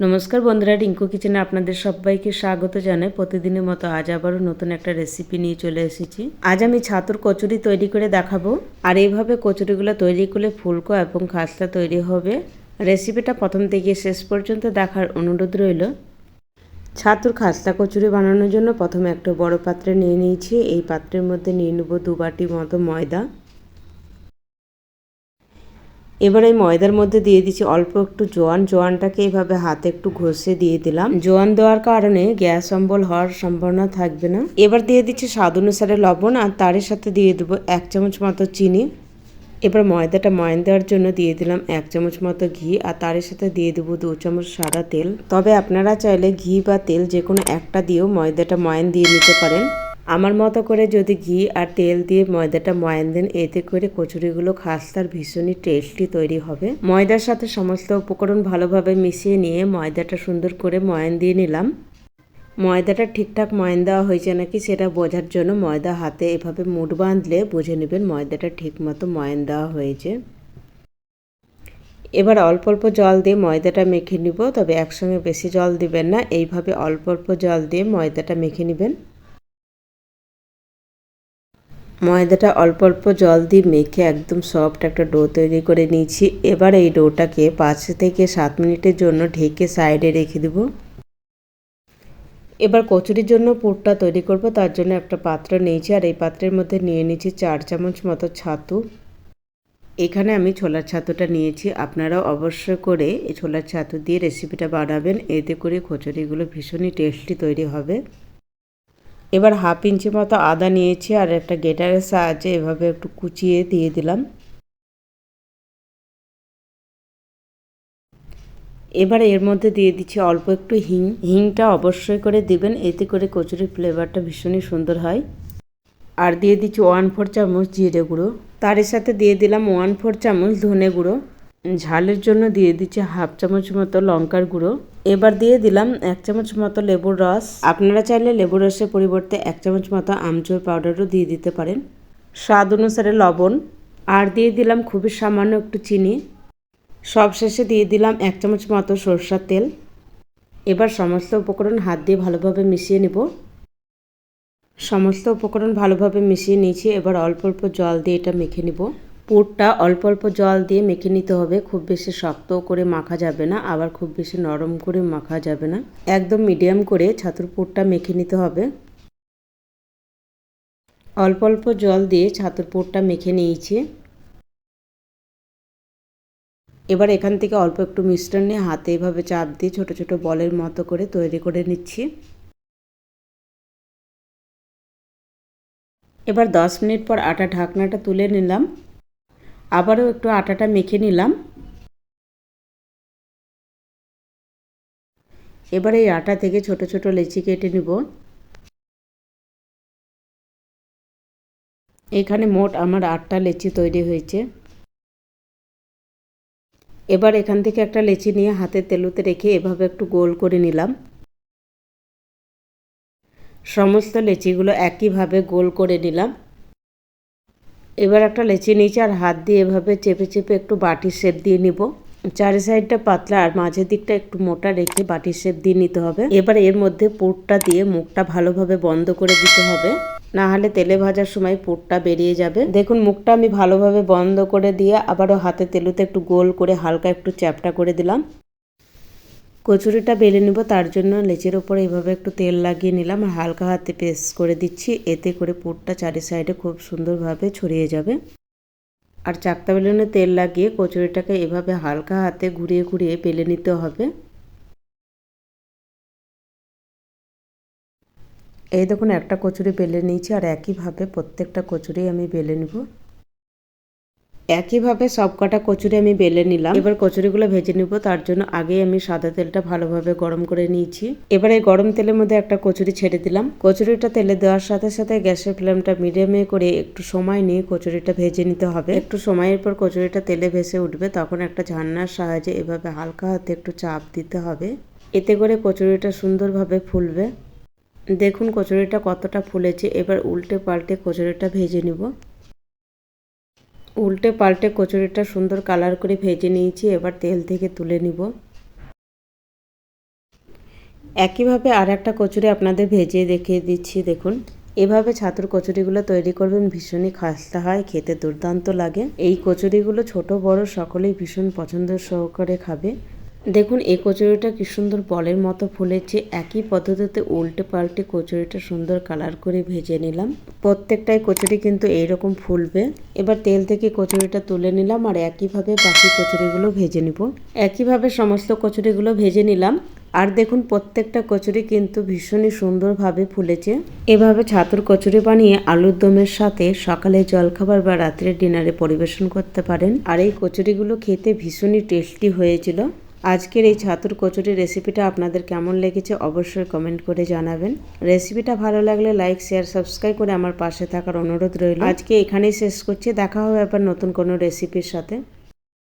নমস্কার বন্ধুরা, রিঙ্কু কিচেনে আপনাদের সবাইকে স্বাগত জানাই। প্রতিদিনের মতো আজ আবারও নতুন একটা রেসিপি নিয়ে চলে এসেছি। আজ আমি ছাতুর কচুরি তৈরি করে দেখাবো। আর এইভাবে কচুরিগুলো তৈরি করলে ফুলকো এবং খাস্তা তৈরি হবে। রেসিপিটা প্রথম থেকে শেষ পর্যন্ত দেখার অনুরোধ রইল। ছাতুর খাস্তা কচুরি বানানোর জন্য প্রথমে একটা বড় পাত্রে নিয়ে নিয়েছি। এই পাত্রের মধ্যে নিয়ে নেব দু বাটি মতো ময়দা। এবার এই ময়দার মধ্যে দিয়ে দিচ্ছি অল্প একটু জোয়ান। জোয়ানটাকে এইভাবে হাতে একটু ঘষে দিয়ে দিলাম। জোয়ান দেওয়ার কারণে গ্যাস অম্বল হওয়ার সম্ভাবনা থাকবে না। এবার দিয়ে দিচ্ছি স্বাদ অনুসারে লবণ আর তার সাথে দিয়ে দেবো এক চামচ মতো চিনি। এবার ময়দাটা ময়ন দেওয়ার জন্য দিয়ে দিলাম এক চামচ মতো ঘি আর তার সাথে দিয়ে দেবো দু চামচ সাদা তেল। তবে আপনারা চাইলে ঘি বা তেল যে কোনো একটা দিয়েও ময়দাটা ময়ন দিয়ে নিতে পারেন। আমার মতো করে যদি ঘি আর তেল দিয়ে ময়দাটা ময়ান দেন, এতে করে কচুরিগুলো খাস্তার ভীষণই টেস্টি তৈরি হবে। ময়দার সাথে সমস্ত উপকরণ ভালোভাবে মিশিয়ে নিয়ে ময়দাটা সুন্দর করে ময়ান দিয়ে নিলাম। ময়দাটা ঠিকঠাক ময়ান দেওয়া হয়েছে নাকি সেটা বোঝার জন্য ময়দা হাতে এভাবে মুঠ বাঁধলে বুঝে নেবেন ময়দাটা ঠিক মতো ময়ান দেওয়া হয়েছে। এবার অল্প অল্প জল দিয়ে ময়দাটা মেখে নিব, তবে একসঙ্গে বেশি জল দিবেন না, এইভাবে অল্প অল্প জল দিয়ে ময়দাটা মেখে নেবেন। ময়দাটা অল্প অল্প জল দিয়ে মেখে একদম সফট একটা ডো তৈরি করে নিয়েছি। এবার এই ডোটাকে পাঁচ থেকে সাত মিনিটের জন্য ঢেকে সাইডে রেখে দেব। এবার কচুরির জন্য পুরটা তৈরি করব, তার জন্য একটা পাত্র নিয়েছি আর এই পাত্রের মধ্যে নিয়ে নিয়েছি চার চামচ মতো ছাতু। এখানে আমি ছোলার ছাতুটা নিয়েছি আপনারা অবশ্যই করে এই ছোলার ছাতু দিয়ে রেসিপিটা বানাবেন, এতে করে কচুরিগুলো ভীষণই টেস্টি তৈরি হবে। এবার হাফ ইঞ্চি মতো আদা নিয়েছি আর একটা গেটারের সাহায্যে এভাবে একটু কুচিয়ে দিয়ে দিলাম। এবার এর মধ্যে দিয়ে দিচ্ছি অল্প একটু হিং। হিংটা অবশ্যই করে দিবেন, এতে করে কচুরির ফ্লেভারটা ভীষণই সুন্দর হয়। আর দিয়ে দিচ্ছি ওয়ান ফোর চামচ জিরে গুঁড়ো। তার সাথে দিয়ে দিলাম ওয়ান ফোর চামচ ধনে গুঁড়ো। ঝালের জন্য দিয়ে দিচ্ছি হাফ চামচ মতো লঙ্কার গুঁড়ো। এবার দিয়ে দিলাম এক চামচ মতো লেবুর রস। আপনারা চাইলে লেবুর রসের পরিবর্তে এক চামচ মতো আমচুর পাউডারও দিয়ে দিতে পারেন। স্বাদ অনুসারে লবণ। আর দিয়ে দিলাম খুবই সামান্য একটু চিনি। সব শেষে দিয়ে দিলাম এক চামচ মতো সরষার তেল। এবার সমস্ত উপকরণ হাত দিয়ে ভালোভাবে মিশিয়ে নেব। সমস্ত উপকরণ ভালোভাবে মিশিয়ে নিয়েছি। এবার অল্প অল্প জল দিয়ে এটা মেখে নেব। পুরটা অল্প অল্প জল দিয়ে মেখে নিতে হবে। খুব বেশি শক্ত করে মাখা যাবে না, আবার খুব বেশি নরম করে মাখা যাবে না। একদম মিডিয়াম করে ছাতুর পুরটা মেখে নিতে হবে। অল্প অল্প জল দিয়ে ছাতুর পুরটা মেখে নিয়েছি। এবার এখান থেকে অল্প একটু মিশ্রণ নিয়ে হাতে এভাবে চাপ দিয়ে ছোট ছোট বলের মতো করে তৈরি করে নিচ্ছি। এবার দশ মিনিট পর আটা ঢাকনাটা তুলে নিলাম। আবারও একটু আটাটা মেখে নিলাম। এবার এই আটা থেকে ছোট ছোট লেচি কেটে নিব। এখানে মোট আমার আটটা লেচি তৈরি হয়েছে। এবার এখান থেকে একটা লেচি নিয়ে হাতের তেলুতে রেখে এভাবে একটু গোল করে নিলাম। সমস্ত লেচিগুলো একইভাবে গোল করে নিলাম। এবার একটা লেচি নিচে আর হাত দিয়ে এভাবে চেপে চেপে একটু বাটির শেপ দিয়ে নিব। চারি সাইডটা পাতলা আর মাঝের দিকটা একটু মোটা রেখে বাটির শেপ দিয়ে নিতে হবে। এবার এর মধ্যে পুরটা দিয়ে মুখটা ভালোভাবে বন্ধ করে দিতে হবে। না হলে তেলে ভাজার সময় পুরটা বেরিয়ে যাবে। দেখুন, মুখটা আমি ভালোভাবে বন্ধ করে দিয়ে আবারও হাতে তেলুতে একটু গোল করে হালকা একটু চ্যাপটা করে দিলাম। কচুরিটা বেলে নেব, তার জন্য লেচের ওপরে এভাবে একটু তেল লাগিয়ে নিলাম আর হালকা হাতে পেস্ট করে দিচ্ছি। এতে করে পুরটা চারি সাইডে খুব সুন্দরভাবে ছড়িয়ে যাবে। আর চাকতা বেলুনে তেল লাগিয়ে কচুরিটাকে এভাবে হালকা হাতে ঘুরিয়ে ঘুরিয়ে বেলে নিতে হবে। এই দেখুন, একটা কচুরি বেলে নিয়েছি আর একইভাবে প্রত্যেকটা কচুরি আমি বেলে নেব। একইভাবে সব কটা কচুরি আমি বেলে নিলাম। এবার কচুরিগুলো ভেজে নিব। তার জন্য আগে আমি সাদা তেলটা ভালোভাবে গরম করে নিয়েছি। এবার এই গরম তেলের মধ্যে একটা কচুরি ছেড়ে দিলাম। কচুরিটা তেলে দেওয়ার সাথে সাথে গ্যাসের ফ্লেমটা মিডিয়ামে করে একটু সময় নিয়ে কচুরিটা ভেজে নিতে হবে। একটু সময়ের পর কচুরিটা তেলে ভেসে উঠবে, তখন একটা ঝান্নার সাহায্যে এভাবে হালকা হাতে একটু চাপ দিতে হবে। এতে করে কচুরিটা সুন্দরভাবে ফুলবে। দেখুন কচুরিটা কতটা ফুলেছে। এবার উল্টে পাল্টে কচুরিটা ভেজে নিব। উল্টে পাল্টে কচুরিটা সুন্দর কালার করে ভেজে নিয়েছি, এবার তেল থেকে তুলে নিব। একইভাবে আর একটা কচুরি আপনাদের ভেজে দেখিয়ে দিচ্ছি, দেখুন। এভাবে ছাতুর কচুরিগুলো তৈরি করবেন, ভীষণই খাস্তা হয়, খেতে দুর্দান্ত লাগে। এই কচুরিগুলো ছোট, বড়, সকলেই ভীষণ পছন্দ সহকারে খাবে। দেখুন, এই কচুরিটা কি সুন্দর বলের মতো ফুলেছে। একই পদ্ধতিতে উল্টে পাল্টে কচুরিটা সুন্দর কালার করে ভেজে নিলাম। প্রত্যেকটাই কচুরি কিন্তু এইরকম ফুলবে। এবার তেল থেকে কচুরিটা তুলে নিলাম আর একইভাবে বাকি কচুরিগুলো ভেজে নিব। একইভাবে সমস্ত কচুরিগুলো ভেজে নিলাম। আর দেখুন, প্রত্যেকটা কচুরি কিন্তু ভীষণই সুন্দরভাবে ফুলেছে। এভাবে ছাতুর কচুরি বানিয়ে আলুর দমের সাথে সকালে জলখাবার বা রাত্রে ডিনারে পরিবেশন করতে পারেন। আর এই কচুরিগুলো খেতে ভীষণই টেস্টি হয়েছিল। আজকের এই ছাতুর কচুরির রেসিপিটা আপনাদের কেমন লেগেছে অবশ্যই কমেন্ট করে জানাবেন। রেসিপিটা ভালো লাগলে লাইক শেয়ার সাবস্ক্রাইব করে আমার পাশে থাকার অনুরোধ রইল। আজকে এখানেই শেষ করছি। দেখা হবে আবার নতুন কোনো রেসিপির সাথে।